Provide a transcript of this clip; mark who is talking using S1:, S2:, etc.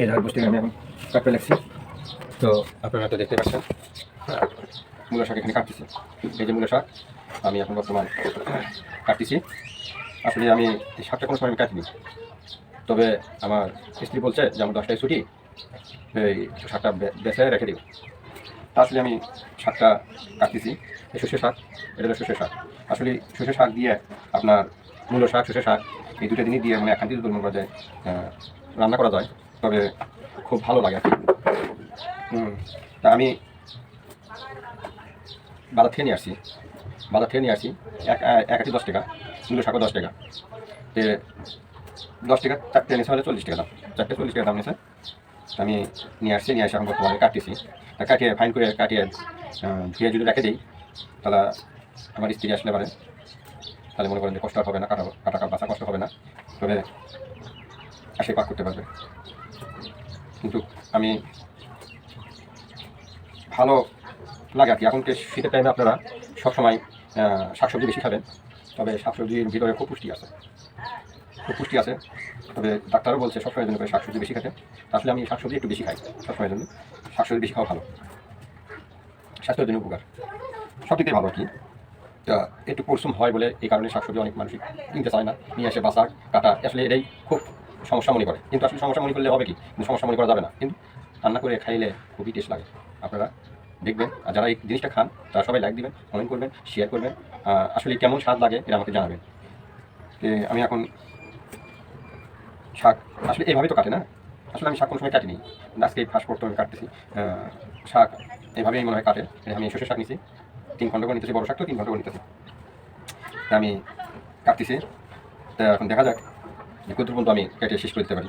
S1: এই ধার বসতে আমি এখন কাটতে লাগছি। তো আপনারা তো দেখতে পাচ্ছেন হ্যাঁ, শাক এখানে কাটতেছি। এই যে মূলো শাক আমি এখন বর্তমান কাটতেছি। আসলে আমি এই শাকটা কোনো সময় আমি কাটিনি। তবে আমার স্ত্রী বলছে যে আমার দশটায় ছুটি এই শাকটা বেছে রেখে দিব তা আসলে আমি শাকটা কাটতেছি। এই সর্ষে শাক এটা হলো সর্ষে শাক। আসলে সর্ষে শাক দিয়ে আপনার মূলো শাক সর্ষে শাক এই দুটো জিনিস দিয়ে মানে একান্তি যদি করা যায় রান্না করা যায় তবে খুব ভালো লাগে। হুম, তা আমি বাজার থেকে নিয়ে আসছি। বাজার থেকে নিয়ে আসছি এক এক আটি দশ টাকা মূল্য শাকও দশ টাকা। তে দশ টাকা চারটে নিয়েছে হলে চল্লিশ টাকা দাম। চারটে চল্লিশ টাকা দাম নিয়েছে আমি নিয়ে আসছি নিয়ে আসি এখন বর্তমানে কাটতেছি। তা কাটিয়ে ফাইন করে কাটিয়ে ধুয়ে যদি রেখে দিই তাহলে আমার স্ত্রী আসলে পারে। তাহলে মনে করেন যে কষ্ট হবে না কাটা কাটা বাসা কষ্ট হবে না। তবে এসে পাক করতে পারবে। কিন্তু আমি ভালো লাগে আর কি। এখন শীতের টাইমে আপনারা সবসময় শাকসবজি বেশি খাবেন, তবে শাকসবজির ভিতরে খুব পুষ্টি আছে। খুব পুষ্টি আছে। তবে ডাক্তারও বলছে সবসময় জন্য করে শাকসবজি বেশি খেতে। আসলে আমি শাকসবজি একটু বেশি খাই, সবসময়ের জন্য। শাকসবজি বেশি খাওয়া ভালো। স্বাস্থ্যের জন্য উপকার। সব ভালো আর কি। একটু পরিশ্রম হয় বলে এই কারণে শাকসবজি অনেক মানুষ কিনতে চায় না। নিয়ে এসে বাসা কাটা, আসলে এটাই খুব সমস্যা মনে করে। কিন্তু আসলে সমস্যা মনে করলে হবে কি? কিন্তু সমস্যা মনে করা যাবে না। কিন্তু রান্না করে খাইলে খুবই টেস্ট লাগে। আপনারা দেখবেন, আর যারা এই জিনিসটা খান, তারা সবাই লাইক দিবেন কমেন্ট করবেন শেয়ার করবেন। আসলে কেমন স্বাদ লাগে, এটা আমাকে জানাবেন। আমি এখন শাক, আসলে এইভাবে তো কাটে না। আসলে আমি শাক কোনো সময় কাটিনি। আজকে ফার্স্ট করতে আমি কাটতেছি। শাক এইভাবেই মনে হয় কাটে। আমি সর্ষে শাক নিছি। তিন ঘণ্টা করে নিতেছি, বড় শাক তো, তিন ঘণ্টা করে নিতেছি। আমি কাটতেছি। তা এখন দেখা যাক। যে পর্যন্ত আমি কেটে শেষ করে দিতে পারি।